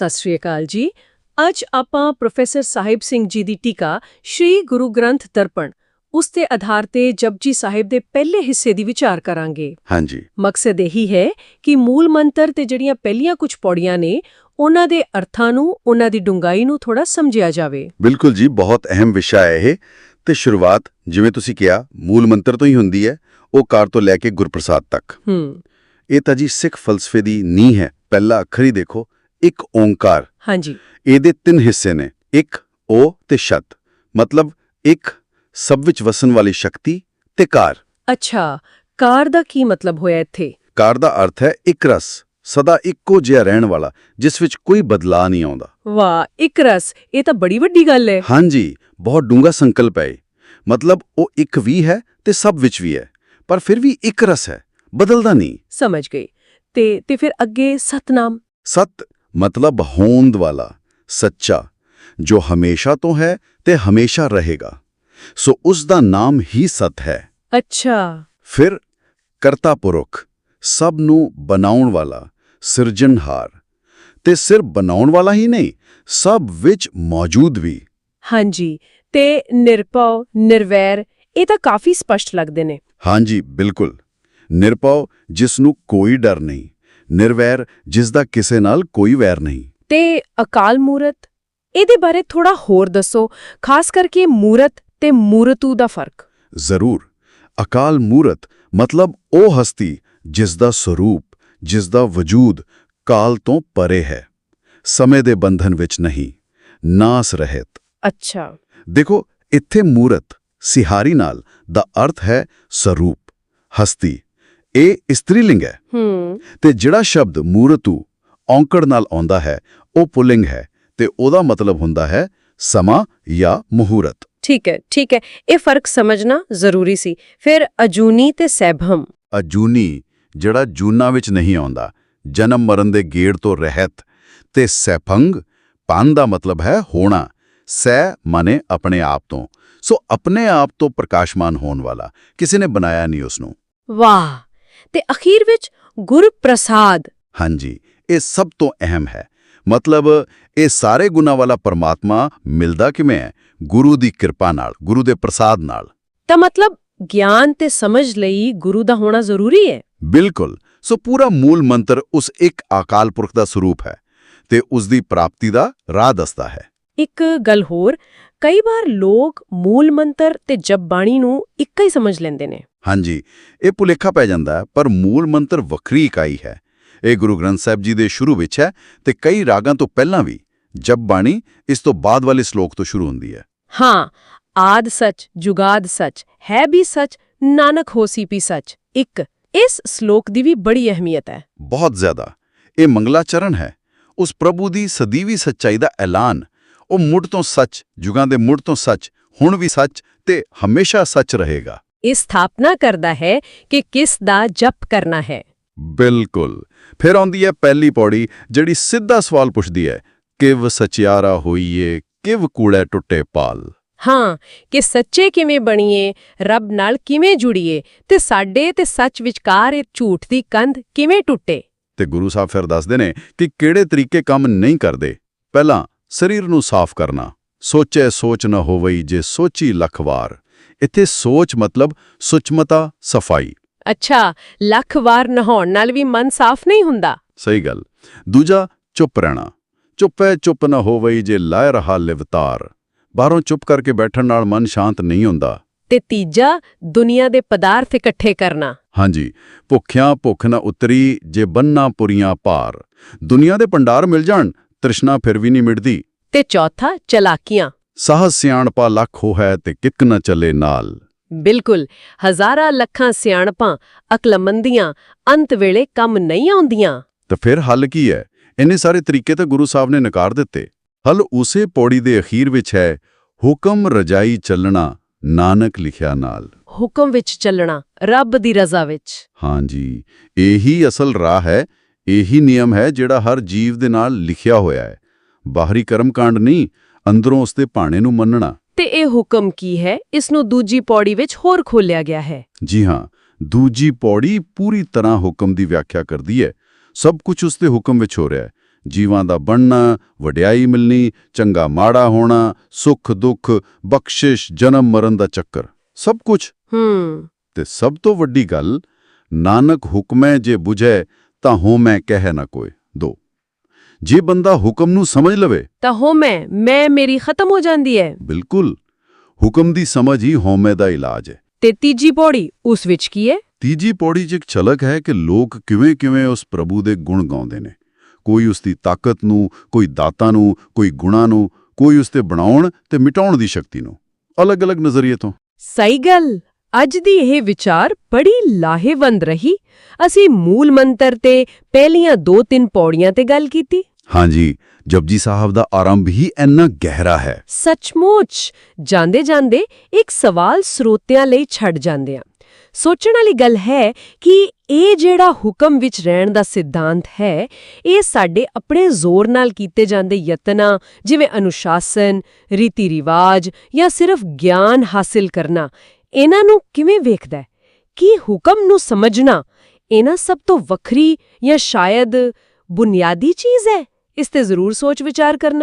ਸਤਿ ਸ਼੍ਰੀ ਅਕਾਲ ਜੀ। ਅੱਜ ਆਪਾਂ ਪ੍ਰੋਫੈਸਰ ਸਾਹਿਬ ਸਿੰਘ ਜੀ ਦੀ ਟੀਕਾ ਸ਼੍ਰੀ ਗੁਰੂ ਗ੍ਰੰਥ ਦਰਪਣ ਉਸ ਦੇ ਆਧਾਰ ਤੇ ਜਪਜੀ ਸਾਹਿਬ ਦੇ ਪਹਿਲੇ ਹਿੱਸੇ ਦੀ ਵਿਚਾਰ ਕਰਾਂਗੇ। ਹਾਂਜੀ। ਮਕਸਦ ਇਹੀ ਹੈ ਕਿ ਮੂਲ ਮੰਤਰ ਤੇ ਜਿਹੜੀਆਂ ਪਹਿਲੀਆਂ ਕੁਝ ਪੌੜੀਆਂ ਨੇ ਉਹਨਾਂ ਦੇ ਅਰਥਾਂ ਨੂੰ ਉਹਨਾਂ ਦੀ ਡੂੰਘਾਈ ਨੂੰ ਥੋੜਾ ਸਮਝਿਆ ਜਾਵੇ। ਬਿਲਕੁਲ ਜੀ ਬਹੁਤ ਅਹਿਮ ਵਿਸ਼ਾ ਹੈ ਇਹ। ਤੇ ਸ਼ੁਰੂਆਤ ਜਿਵੇਂ ਤੁਸੀਂ ਕਿਹਾ ਮੂਲ ਮੰਤਰ ਤੋਂ ਹੀ ਹੁੰਦੀ ਹੈ ਉਹ ਕਾਰ ਤੋਂ ਲੈ ਕੇ ਗੁਰਪ੍ਰਸਾਦ ਤੱਕ। ਹੂੰ। ਇਹ ਤਾਂ ਜੀ ਸਿੱਖ ਫਲਸਫੇ ਦੀ ਨੀਂਹ ਹੈ। ਪਹਿਲਾ ਅੱਖਰ ਹੀ ਦੇਖੋ ਇੱਕ ਓੰਕਾਰ। ਹਾਂਜੀ। ਇਹਦੇ ਤਿੰਨ ਹਿੱਸੇ ਨੇ ਇੱਕ ਓ ਤੇ ਸ਼ਤ ਮਤਲਬ ਇੱਕ ਸਭ ਵਿੱਚ ਵਸਣ ਵਾਲੀ ਸ਼ਕਤੀ ਤੇ ਕਾਰ। ਅੱਛਾ ਕਾਰ ਦਾ ਕੀ ਮਤਲਬ ਹੋਇਆ ਇੱਥੇ? ਕਾਰ ਦਾ ਅਰਥ ਹੈ ਇੱਕ ਰਸ ਸਦਾ ਇੱਕੋ ਜਿਹਾ ਰਹਿਣ ਵਾਲਾ ਜਿਸ ਵਿੱਚ ਕੋਈ ਬਦਲਾਅ ਨਹੀਂ ਆਉਂਦਾ। ਵਾਹ ਇੱਕ ਰਸ ਇਹ ਤਾਂ ਬੜੀ ਵੱਡੀ ਗੱਲ ਹੈ। ਹਾਂਜੀ ਬਹੁਤ ਡੂੰਘਾ ਸੰਕਲਪ ਹੈ। ਮਤਲਬ ਉਹ ਇੱਕ ਵੀ ਹੈ ਤੇ ਸਭ ਵਿੱਚ ਵੀ ਹੈ ਪਰ ਫਿਰ ਵੀ ਇੱਕ ਰਸ ਹੈ ਬਦਲਦਾ ਨਹੀਂ। ਸਮਝ ਗਈ। ਤੇ ਤੇ ਫਿਰ ਅੱਗੇ ਸਤਨਾਮ? ਸਤ ਮਤਲਬ ਹੋਂਦ ਵਾਲਾ ਸੱਚਾ ਜੋ ਹਮੇਸ਼ਾ ਤੋਂ ਹੈ ਤੇ ਹਮੇਸ਼ਾ ਰਹੇਗਾ। ਸੋ ਉਸ ਦਾ ਨਾਮ ਹੀ ਸਤ ਹੈ। ਅੱਛਾ। ਫਿਰ ਕਰਤਾ ਪੁਰਖ ਸਭ ਨੂੰ ਬਣਾਉਣ ਵਾਲਾ ਸਿਰਜਣਹਾਰ। ਤੇ ਸਿਰ ਬਣਾਉਣ ਵਾਲਾ ਹੀ ਨਹੀਂ ਸਭ ਵਿੱਚ ਮੌਜੂਦ ਵੀ। ਹਾਂਜੀ ਤੇ ਨਿਰਭਉ ਨਿਰਵੈਰ ਇਹ ਤਾਂ ਕਾਫੀ ਸਪਸ਼ਟ ਲੱਗਦੇ ਨੇ। ਹਾਂਜੀ ਬਿਲਕੁਲ। ਨਿਰਭਉ ਜਿਸ ਨੂੰ ਕੋਈ ਡਰ ਨਹੀਂ। ਨਿਰਵੈਰ ਜਿਸ ਦਾ ਕਿਸੇ ਨਾਲ ਕੋਈ ਵੈਰ ਨਹੀਂ। ਤੇ ਅਕਾਲ ਮੂਰਤ? ਇਹਦੇ ਬਾਰੇ ਥੋੜਾ ਹੋਰ ਦੱਸੋ ਖਾਸ ਕਰਕੇ ਮੂਰਤ ਤੇ ਮੂਰਤੂ ਦਾ ਫ਼ਰਕ। ਜ਼ਰੂਰ। ਅਕਾਲ ਮੂਰਤ ਮਤਲਬ ਉਹ ਹਸਤੀ ਜਿਸ ਦਾ ਸਰੂਪ ਜਿਸ ਦਾ ਵਜੂਦ ਕਾਲ ਤੋਂ ਪਰੇ ਹੈ। ਸਮੇਂ ਦੇ ਬੰਧਨ ਵਿੱਚ ਨਹੀਂ ਨਾਸ ਰਹਿਤ। ਅੱਛਾ। ਦੇਖੋ ਇੱਥੇ ਮੂਰਤ ਸਿਹਾਰੀ ਨਾਲ ਦਾ ਅਰਥ ਹੈ ਸਰੂਪ ਹਸਤੀ। ਇਹ ਇਸਤਰੀਲਿੰਗ ਹੈ। ਹੂੰ। ਤੇ ਜਿਹੜਾ ਸ਼ਬਦ ਮੂਰਤੂ ਔਂਕੜ ਨਾਲ ਆਉਂਦਾ ਹੈ ਉਹ ਪੁਲਿੰਗ ਹੈ ਤੇ ਉਹਦਾ ਮਤਲਬ ਹੁੰਦਾ ਹੈ ਸਮਾਂ ਜਾਂ ਮੁਹੂਰਤ। ਠੀਕ ਹੈ ਠੀਕ ਹੈ। ਇਹ ਫ਼ਰਕ ਸਮਝਣਾ ਜ਼ਰੂਰੀ ਸੀ। ਫਿਰ ਅਜੂਨੀ ਤੇ ਸੈਭਮ। ਅਜੂਨੀ ਜਿਹੜਾ ਜੂਨਾ ਵਿੱਚ ਨਹੀਂ ਆਉਂਦਾ ਜਨਮ ਮਰਨ ਦੇ ਗੇੜ ਤੋਂ ਰਹਿਤ ਤੇ ਸੈਫੰਗ ਪੰਨ ਦਾ ਮਤਲਬ ਹੈ ਹੋਣਾ ਸੈ ਮਨੇ ਆਪਣੇ ਆਪ ਤੋਂ। ਸੋ ਆਪਣੇ ਆਪ ਤੋਂ ਪ੍ਰਕਾਸ਼ਮਾਨ ਹੋਣ ਵਾਲਾ ਕਿਸੇ ਨੇ ਬਣਾਇਆ ਨਹੀਂ ਉਸ ਨੂੰ ਵਾਹ! ਤੇ ਅਖੀਰ ਵਿੱਚ ਗੁਰਪ੍ਰਸਾਦ। ਹਾਂਜੀ ਇਹ ਸਭ ਤੋਂ ਅਹਿਮ ਹੈ। ਮਤਲਬ ਇਹ ਸਾਰੇ ਗੁਣਾ ਵਾਲਾ ਪਰਮਾਤਮਾ ਮਿਲਦਾ ਕਿਵੇਂ ਹੈ? ਗੁਰੂ ਦੀ ਕਿਰਪਾ ਨਾਲ ਗੁਰੂ ਦੇ ਪ੍ਰਸਾਦ ਨਾਲ। ਤਾਂ ਮਤਲਬ ਗਿਆਨ ਤੇ ਸਮਝ ਲਈ ਗੁਰੂ ਦਾ ਹੋਣਾ ਜ਼ਰੂਰੀ ਹੈ? ਬਿਲਕੁਲ। ਸੋ ਪੂਰਾ ਮੂਲ ਮੰਤਰ ਉਸ ਇੱਕ ਅਕਾਲ ਪੁਰਖ ਦਾ ਸਰੂਪ ਹੈ ਤੇ ਉਸ ਦੀ ਪ੍ਰਾਪਤੀ ਦਾ ਰਾਹ ਦੱਸਦਾ ਹੈ। ਇੱਕ ਗੱਲ ਹੋਰ ਕਈ ਵਾਰ ਲੋਕ ਮੂਲ ਮੰਤਰ ਤੇ ਜਪ ਬਾਣੀ ਨੂੰ ਇੱਕ ਹੀ ਸਮਝ ਲੈਂਦੇ ਨੇ। ਹਾਂਜੀ ਇਹ ਭੁਲੇਖਾ ਪੈ ਜਾਂਦਾ ਹੈ ਪਰ ਮੂਲ ਮੰਤਰ ਵੱਖਰੀ ਇਕਾਈ ਹੈ। ਇਹ ਗੁਰੂ ਗ੍ਰੰਥ ਸਾਹਿਬ ਜੀ ਦੇ ਸ਼ੁਰੂ ਵਿੱਚ ਹੈ ਤੇ ਕਈ ਰਾਗਾਂ ਤੋਂ ਪਹਿਲਾਂ ਵੀ ਜਪ ਬਾਣੀ ਇਸ ਤੋਂ ਬਾਅਦ ਵਾਲੇ ਸ਼ਲੋਕ ਤੋਂ ਸ਼ੁਰੂ ਹੁੰਦੀ ਹੈ। ਹਾਂ ਆਦ ਸੱਚ ਜੁਗਾਦ ਸੱਚ ਹੈ ਵੀ ਸੱਚ ਨਾਨਕ ਹੋਸੀ ਵੀ ਸੱਚ ਇੱਕ ਇਸ ਸ਼ਲੋਕ ਦੀ ਵੀ ਬੜੀ ਅਹਿਮੀਅਤ ਹੈ। ਬਹੁਤ ਜ਼ਿਆਦਾ। ਇਹ ਮੰਗਲਾਚਰਨ ਹੈ। ਉਸ ਪ੍ਰਭੂ ਦੀ ਸਦੀਵੀ ਸੱਚਾਈ ਦਾ ਐਲਾਨ ਉਹ ਮੁੱਢ ਤੋਂ ਸੱਚ ਜੁਗਾਂ ਦੇ ਮੁੱਢ ਤੋਂ ਸੱਚ ਹੁਣ ਵੀ ਸੱਚ ਤੇ ਹਮੇਸ਼ਾ ਸੱਚ ਰਹੇਗਾ। ਇਹ ਸਥਾਪਨਾ ਕਰਦਾ ਹੈ ਕਿ ਕਿਸ ਦਾ ਜਪ ਕਰਨਾ ਹੈ। ਬਿਲਕੁਲ। ਫਿਰ ਆਉਂਦੀ ਹੈ ਪਹਿਲੀ ਪੌੜੀ ਜਿਹੜੀ ਸਿੱਧਾ ਸਵਾਲ ਪੁੱਛਦੀ ਹੈ ਕਿਵ ਸਚਿਆਰਾ ਹੋਈਏ ਕਿਵ ਕੂੜੇ ਟੁੱਟੇ ਪਾਲ? ਹਾਂ ਕਿ ਸੱਚੇ ਕਿਵੇਂ ਬਣੀਏ ਰੱਬ ਨਾਲ ਕਿਵੇਂ ਜੁੜੀਏ ਤੇ ਸਾਡੇ ਤੇ ਸੱਚ ਵਿਚਕਾਰ ਇਹ ਝੂਠ ਦੀ ਕੰਧ ਕਿਵੇਂ ਟੁੱਟੇ? ਤੇ ਗੁਰੂ ਸਾਹਿਬ ਫਿਰ ਦੱਸਦੇ ਨੇ ਕਿ ਕਿਹੜੇ ਤਰੀਕੇ ਕੰਮ ਨਹੀਂ ਕਰਦੇ? ਪਹਿਲਾਂ ਸਰੀਰ ਨੂੰ ਸਾਫ਼ ਕਰਨਾ ਸੋਚੇ ਸੋਚ ਨਾ ਹੋਵਈ ਜੇ ਸੋਚੀ ਲੱਖ ਵਾਰ। ਇੱਥੇ ਸੋਚ ਮਤਲਬ ਸੁਚਮਤਾ ਸਫ਼ਾਈ। ਅੱਛਾ ਲੱਖ ਵਾਰ ਨਹਾਉਣ ਨਾਲ ਵੀ ਮਨ ਸਾਫ਼ ਨਹੀਂ ਹੁੰਦਾ। ਸਹੀ ਗੱਲ। ਦੂਜਾ ਚੁੱਪ ਰਹਿਣਾ। ਚੁੱਪੈ ਚੁੱਪ ਨਾ ਹੋਵਈ ਜੇ ਲਾਇ ਰਹਾ ਲਿਵਤਾਰ। ਬਾਹਰੋਂ ਚੁੱਪ ਕਰਕੇ ਬੈਠਣ ਨਾਲ ਮਨ ਸ਼ਾਂਤ ਨਹੀਂ ਹੁੰਦਾ। ਤੇ ਤੀਜਾ ਦੁਨੀਆ ਦੇ ਪਦਾਰਥ ਇਕੱਠੇ ਕਰਨਾ। ਹਾਂਜੀ ਭੁੱਖਿਆਂ ਭੁੱਖ ਨਾ ਉਤਰੀ ਜੇ ਬੰਨਾ ਪੁਰੀਆਂ ਭਾਰ। ਦੁਨੀਆ ਦੇ ਭੰਡਾਰ ਮਿਲ ਜਾਣ ਤ੍ਰਿਸ਼ਨਾ ਫਿਰ ਵੀ ਨਹੀਂ ਮਿਟਦੀ। ਤੇ ਚੌਥਾ ਚਲਾਕੀਆਂ। ਸਾਹਸ ਸਿਆਣਪਾ ਲੱਖ ਹੋ ਹੈ ਤੇ ਕਿੱਕ ਨਾ ਚੱਲੇ ਨਾਲ। ਬਿਲਕੁਲ ਹਜ਼ਾਰਾਂ ਲੱਖਾਂ ਸਿਆਣਪਾਂ ਅਕਲਮੰਦੀਆਂ ਅੰਤ ਵੇਲੇ ਕੰਮ ਨਹੀਂ ਆਉਂਦੀਆਂ। ਤਾਂ ਫਿਰ ਹੱਲ ਕੀ ਹੈ ਇੰਨੇ ਸਾਰੇ ਤਰੀਕੇ ਤਾਂ ਗੁਰੂ ਸਾਹਿਬ ਨੇ ਨਕਾਰ ਦਿੱਤੇ। ਹੱਲ ਉਸੇ ਪੌੜੀ ਦੇ ਅਖੀਰ ਵਿੱਚ ਹੈ ਹੁਕਮ ਰਜਾਈ ਚੱਲਣਾ ਨਾਨਕ ਲਿਖਿਆ ਨਾਲ। ਹੁਕਮ ਵਿੱਚ ਚੱਲਣਾ ਰੱਬ ਦੀ ਰਜ਼ਾ ਵਿੱਚ। ਹਾਂਜੀ ਇਹੀ ਅਸਲ ਰਾਹ ਹੈ ਇਹੀ ਨਿਯਮ ਹੈ ਜਿਹੜਾ ਹਰ ਜੀਵ ਦੇ ਨਾਲ ਲਿਖਿਆ ਹੋਇਆ ਹੈ। ਬਾਹਰੀ ਕਰਮਕਾਂਡ ਨਹੀਂ ਅੰਦਰੋਂ ਉਸਦੇ ਭਾਣੇ ਨੂੰ ਮੰਨਣਾ। ਤੇ ਇਹ ਹੁਕਮ ਕੀ ਹੈ? ਇਸ ਨੂੰ ਦੂਜੀ ਪੌੜੀ ਵਿੱਚ ਹੋਰ ਖੋਲਿਆ ਗਿਆ ਹੈ। ਜੀ ਹਾਂ ਦੂਜੀ ਪੌੜੀ ਪੂਰੀ ਤਰ੍ਹਾਂ ਹੁਕਮ ਦੀ ਵਿਆਖਿਆ ਕਰਦੀ ਹੈ। ਸਭ ਕੁਝ ਉਸਦੇ ਹੁਕਮ ਵਿੱਚ ਹੋ ਰਿਹਾ ਹੈ। ਜੀਵਾਂ ਦਾ ਬਣਨਾ ਵਡਿਆਈ ਮਿਲਣੀ ਚੰਗਾ ਮਾੜਾ ਹੋਣਾ ਸੁੱਖ ਦੁੱਖ ਬਖਸ਼ਿਸ਼ ਜਨਮ ਮਰਨ ਦਾ ਚੱਕਰ। ਸਭ ਕੁਝ। ਹੂੰ। ਤੇ ਸਭ ਤੋਂ ਵੱਡੀ ਗੱਲ ਨਾਨਕ ਹੁਕਮੈ ਜੇ 부ਝੈ ਤਾਂ ਹੋ ਮੈਂ ਕਹਿ ਨਾ ਕੋਈ ਦੋ। ਜੇ ਬੰਦਾ ਹੁਕਮ ਨੂੰ ਸਮਝ ਲਵੇ। ਤਾਂ ਹੋ ਮੈਂ ਮੈਂ ਮੇਰੀ ਖਤਮ ਹੋ ਜਾਂਦੀ ਹੈ। ਬਿਲਕੁਲ। ਹੁਕਮ ਦੀ ਸਮਝ ਹੀ ਹਉਮੈ ਦਾ ਇਲਾਜ ਹੈ। ਤੇ ਤੀਜੀ ਪੌੜੀ ਉਸ ਵਿੱਚ ਕੀ ਹੈ? ਤੀਜੀ ਪੌੜੀ 'ਚ ਇੱਕ ਝਲਕ ਹੈ ਕਿ ਲੋਕ ਕਿਵੇਂ-ਕਿਵੇਂ ਉਸ ਪ੍ਰਭੂ ਦੇ ਗੁਣ ਗਾਉਂਦੇ ਨੇ। ਕੋਈ ਉਸ ਦੀ ਤਾਕਤ ਨੂੰ ਕੋਈ ਦਾਤਾ ਨੂੰ ਕੋਈ ਗੁਣਾ ਨੂੰ ਕੋਈ ਉਸ ਤੇ ਬਣਾਉਣ ਤੇ ਮਿਟਾਉਣ ਦੀ ਸ਼ਕਤੀ ਨੂੰ। ਅਲੱਗ-ਅਲੱਗ ਨਜ਼ਰੀਏ ਤੋਂ। ਸਹੀ ਗੱਲ। ਅੱਜ ਦੀ ਇਹ ਵਿਚਾਰ ਬੜੀ ਲਾਹੇਵੰਦ ਰਹੀ। ਅਸੀਂ ਮੂਲ ਮੰਤਰ ਤੇ ਪਹਿਲੀਆਂ ਦੋ ਤਿੰਨ ਪੌੜੀਆਂ ਤੇ ਗੱਲ ਕੀਤੀ। ਹਾਂਜੀ, ਜਪਜੀ ਸਾਹਿਬ ਦਾ ਆਰੰਭ ਹੀ ਇੰਨਾ ਗਹਿਰਾ ਹੈ। ਸੱਚਮੁੱਚ, ਜਾਂਦੇ ਜਾਂਦੇ ਇੱਕ ਸਵਾਲ ਸਰੋਤਿਆਂ ਲਈ ਛੱਡ ਜਾਂਦੇ ਆ ਸੋਚਣ ਵਾਲੀ ਗੱਲ ਹੈ ਕਿ ਇਹ ਜਿਹੜਾ ਹੁਕਮ ਵਿੱਚ ਰਹਿਣ ਦਾ ਸਿਧਾਂਤ ਹੈ, ਇਹ ਸਾਡੇ ਆਪਣੇ ਜ਼ੋਰ ਨਾਲ ਕੀਤੇ ਜਾਂਦੇ ਯਤਨਾਂ, ਜਿਵੇਂ ਅਨੁਸ਼ਾਸਨ, ਰੀਤੀ ਰਿਵਾਜ ਜਾਂ ਸਿਰਫ ਗਿਆਨ ਹਾਸਿਲ ਕਰਨਾ, ਇਹਨਾਂ ਨੂੰ ਕਿਵੇਂ ਵੇਖਦਾ ਕੀ ਹੁਕਮ ਨੂੰ ਸਮਝਣਾ, ਇਹਨਾਂ ਸਭ ਤੋਂ ਵੱਖਰੀ ਜਾਂ ਸ਼ਾਇਦ ਬੁਨਿਆਦੀ ਚੀਜ਼ ਹੈ? ਇਸ ਤੇ ਜ਼ਰੂਰ ਸੋਚ ਵਿਚਾਰ ਕਰਨਾ।